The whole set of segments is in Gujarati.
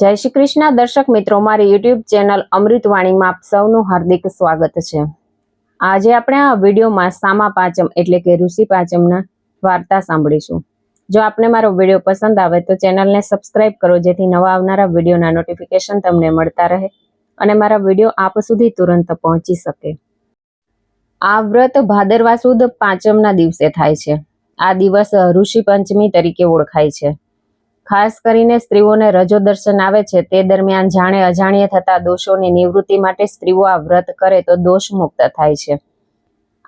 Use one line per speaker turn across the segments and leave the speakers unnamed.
જય શ્રી કૃષ્ણ. દર્શક મિત્રો, મારી યુટ્યુબ ચેનલ અમૃતવાણીમાં આપ સૌનું હાર્દિક સ્વાગત છે. આજે આપણે આ વિડીયોમાં સામા પાંચમ એટલે કે ઋષિ પાંચમના વાર્તા સાંભળીશું. જો આપને મારો વીડિયો પસંદ આવે તો ચેનલને સબસ્ક્રાઇબ કરો, જેથી નવા આવનારા વિડીયોના નોટિફિકેશન તમને મળતા રહે અને મારા વીડિયો આપ સુધી તુરંત પહોંચી શકે. આ વ્રત ભાદરવા સુદ પાંચમના દિવસે થાય છે. આ દિવસ ઋષિ પંચમી તરીકે ઓળખાય છે. ખાસ કરીને સ્ત્રીઓને રજો દર્શન આવે છે, તે દરમિયાન જાણે અજાણ્યે થતા દોષોની નિવૃત્તિ માટે સ્ત્રીઓ આ વ્રત કરે તો દોષ મુક્ત થાય છે.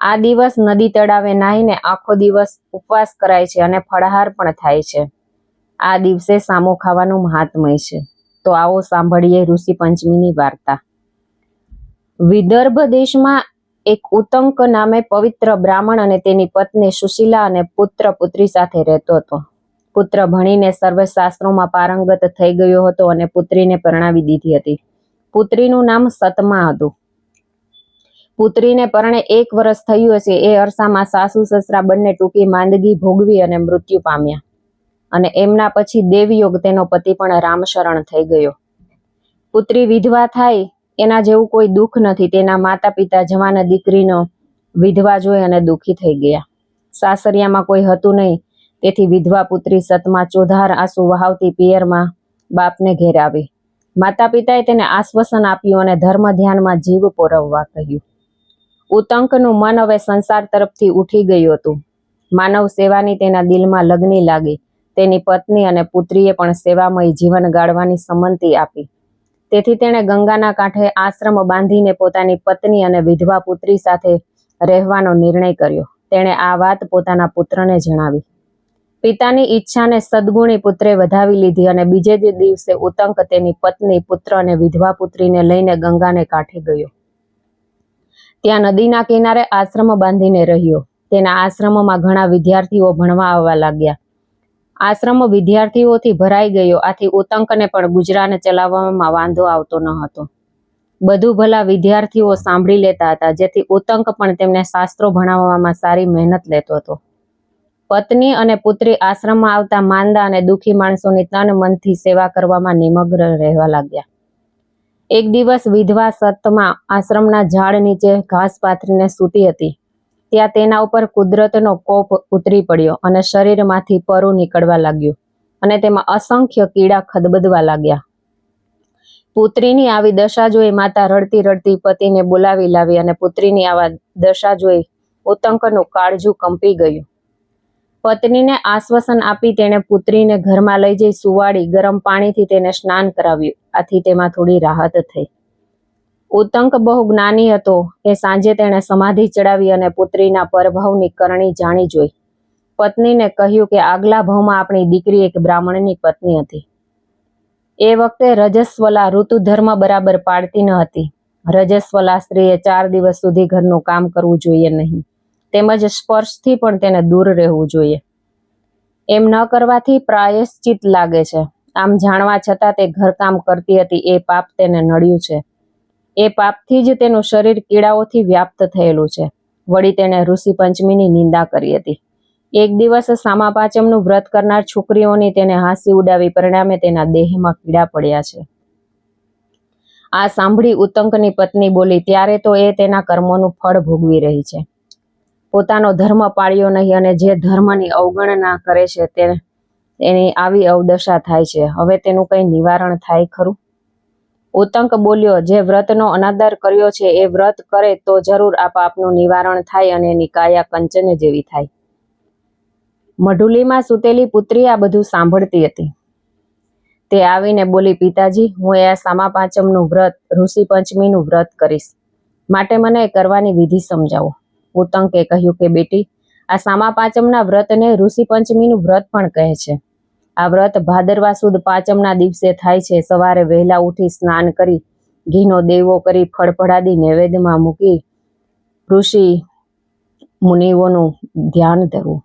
આ દિવસ નદી તળાવે નાહીને આખો દિવસ ઉપવાસ કરાય છે અને ફળાહાર પણ થાય છે. આ દિવસે સામો ખાવાનું મહાત્મય છે. તો આવો સાંભળીએ ઋષિ પંચમીની વાર્તા. વિદર્ભ દેશમાં એક ઉતંક નામે પવિત્ર બ્રાહ્મણ અને તેની પત્ની સુશીલા અને પુત્ર પુત્રી સાથે રહેતો હતો. પુત્ર ભણીને સર્વ શાસ્ત્રોમાં પારંગત થઈ ગયો હતો અને પુત્રીને પરણાવી દીધી હતી. પુત્રીનું નામ સતમા હતું. પુત્રીને પરણે એક વર્ષ થયું હશે. એ અરસામાં સાસુ સસરા બંને ટૂંકી માંદગી ભોગવી અને મૃત્યુ પામ્યા. અને એમના પછી દેવયોગ તેનો પતિ પણ રામશરણ થઈ ગયો. પુત્રી વિધવા થાય એના જેવું કોઈ દુઃખ નથી. તેના માતા પિતા જવાન દીકરીનો વિધવા જોઈ અને દુઃખી થઈ ગયા. સાસરિયામાં કોઈ હતું નહીં. તેથી વિધવા પુત્રી સતમાં ચોધાર આંસુ વહાવતી પિયરમાં બાપને ઘેર આવી. માતા પિતાએ તેને આશ્વાસન આપ્યું અને ધર્મ ધ્યાનમાં જીવ પોરવવા કહ્યું. ઉતંકનું મન હવે સંસાર તરફથી ઉઠી ગયું હતું. માનવ સેવાની તેના દિલમાં લગ્ની લાગી. તેની પત્ની અને પુત્રીએ પણ સેવામય જીવન ગાળવાની સંમતિ આપી. તેથી તેણે ગંગાના કાંઠે આશ્રમ બાંધીને પોતાની પત્ની અને વિધવા પુત્રી સાથે રહેવાનો નિર્ણય કર્યો. તેણે આ વાત પોતાના પુત્રને જણાવી. પિતાની ઈચ્છાને સદગુણી પુત્રે વધાવી લીધી અને બીજે જ દિવસે ઉતંક તેની પત્ની, પુત્ર અને વિધવા પુત્રીને લઈને ગંગાને કાંઠે ગયો. ત્યાં નદીના કિનારે આશ્રમ બાંધીને રહ્યો. તેના આશ્રમમાં ઘણા વિદ્યાર્થીઓ ભણવા આવવા લાગ્યા. આશ્રમ વિદ્યાર્થીઓથી ભરાઈ ગયો. આથી ઉતંકને પણ ગુજરાન ચલાવવામાં વાંધો આવતો ન હતો. બધું ભલા વિદ્યાર્થીઓ સાંભળી લેતા હતા, જેથી ઉતંક પણ તેમને શાસ્ત્રો ભણાવવામાં સારી મહેનત લેતો હતો. પત્ની અને પુત્રી આશ્રમમાં આવતા માંદા અને દુઃખી માણસોની તન મનથી સેવા કરવામાં નિમગ્ન રહેવા લાગ્યા. એક દિવસ વિધવા સતમાં આશ્રમના ઝાડ નીચે ઘાસ પાથરીને સૂતી હતી. ત્યાં તેના ઉપર કુદરતનો કોપ ઉતરી પડ્યો અને શરીરમાંથી પરું નીકળવા લાગ્યું અને તેમાં અસંખ્ય કીડા ખદબદવા લાગ્યા. પુત્રીની આવી દશા જોઈ માતા રડતી રડતી પતિને બોલાવી લાવી અને પુત્રીની આવા દશા જોઈ ઉતંકનું કાળજું કંપી ગયું. પત્નીને આશ્વાસન આપી તેણે પુત્રીને ઘરમાં લઈ જઈ સુવાડી ગરમ પાણીથી તેને સ્નાન કરાવ્યું. આથી તેમાં થોડી રાહત થઈ. ઉતંક બહુ જ્ઞાની હતો. એ સાંજે તેણે સમાધિ ચડાવી અને પુત્રીના પરભાવની કરણી જાણી જોઈ. પત્નીને કહ્યું કે આગલા ભાવમાં આપણી દીકરી એક બ્રાહ્મણની પત્ની હતી. એ વખતે રજસ્વલા ઋતુધર્મ બરાબર પાડતી ન હતી. રજસ્વલા સ્ત્રીએ ચાર દિવસ સુધી ઘરનું કામ કરવું જોઈએ નહીં. તેમજ સ્પર્શથી પણ તેને દૂર રહેવું જોઈએ. એમ ન કરવાથી પ્રાયશ્ચિત લાગે છે. આમ જાણવા છતાં તે ઘરકામ કરતી હતી એ પાપ તેને નડ્યું છે. એ પાપથી જ તેનું શરીર કીડાઓથી વ્યાપ્ત થયેલું છે. વળી તેણે ઋષિ પંચમીની નિંદા કરી હતી. એક દિવસ સામા પાંચમનું વ્રત કરનાર છોકરીઓની તેને હાંસી ઉડાવી પરિણામે તેના દેહમાં કીડા પડ્યા છે. આ સાંભળી ઉતંકની પત્ની બોલી, ત્યારે તો એ તેના કર્મોનું ફળ ભોગવી રહી છે. પોતાનો ધર્મ પાળ્યો નહીં અને જે ધર્મની અવગણના કરે છે તે એની આવી અવદશા થાય છે. હવે તેનું કંઈ નિવારણ થાય ખરું? ઉતંક બોલ્યો, જે વ્રતનો અનાદર કર્યો છે એ વ્રત કરે તો જરૂર આ પાપનું નિવારણ થાય અને એની કાયા કંચન જેવી થાય. મઢુલીમાં સૂતેલી પુત્રી આ બધું સાંભળતી હતી. તે આવીને બોલી, પિતાજી, હું એ સામા પાંચમનું વ્રત, ઋષિ પંચમીનું વ્રત કરીશ. માટે મને કરવાની વિધિ સમજાવો. ઉતંકે કહ્યું કે, બેટી, આ સામા પાંચમના વ્રતને ઋષિ પંચમીનું વ્રત પણ કહે છે. આ વ્રત ભાદરવા સુદ પાંચમના દિવસે થાય છે. સવારે વહેલા ઉઠી સ્નાન કરી, ઘીનો દેવો કરી ફળફળાદી નૈવેદ્યમાં મૂકી, ઋષિ મુનિઓનું ધ્યાન ધરવું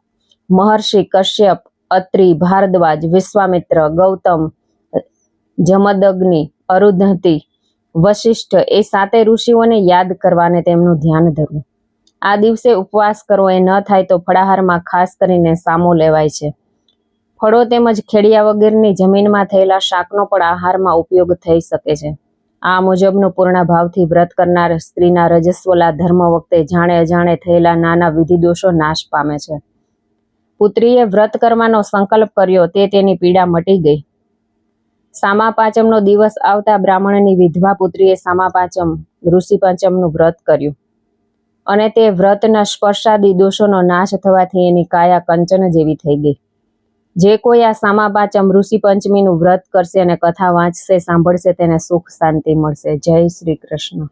મહર્ષિ કશ્યપ, અત્રિ, ભારદ્વાજ, વિશ્વામિત્ર, ગૌતમ, જમદગ્નિ, અરુધતી, વશિષ્ઠ એ સાતે ઋષિઓને યાદ કરવાને તેમનું ધ્યાન ધરવું આ દિવસે ઉપવાસ કરવો એ ન થાય તો ફળાહારમાં ખાસ કરીને સામો લેવાય છે. ફળો તેમજ ખેડિયા વગેરેની જમીનમાં થયેલા શાકનો પણ આહારમાં ઉપયોગ થઈ શકે છે. આ મુજબનું પૂર્ણ ભાવથી વ્રત કરનાર સ્ત્રીના રજસ્વલા ધર્મ વખતે જાણે અજાણે થયેલા નાના વિધિ દોષો નાશ પામે છે. પુત્રીએ વ્રત કરવાનો સંકલ્પ કર્યો, તે તેની પીડા મટી ગઈ. સામા પાંચમનો દિવસ આવતા બ્રાહ્મણની વિધવા પુત્રીએ સામા પાંચમ, ઋષિ પાંચમનું વ્રત કર્યું. અને તે વ્રતના સ્પર્શાદી દોષોનો નાશ થવાથી એની કાયા કંચન જેવી થઈ ગઈ. જે કોઈ આ સામા પાંચમ ઋષિ પંચમીનું વ્રત કરશે અને કથા વાંચશે, સાંભળશે, તેને સુખ શાંતિ મળશે. જય શ્રી કૃષ્ણ.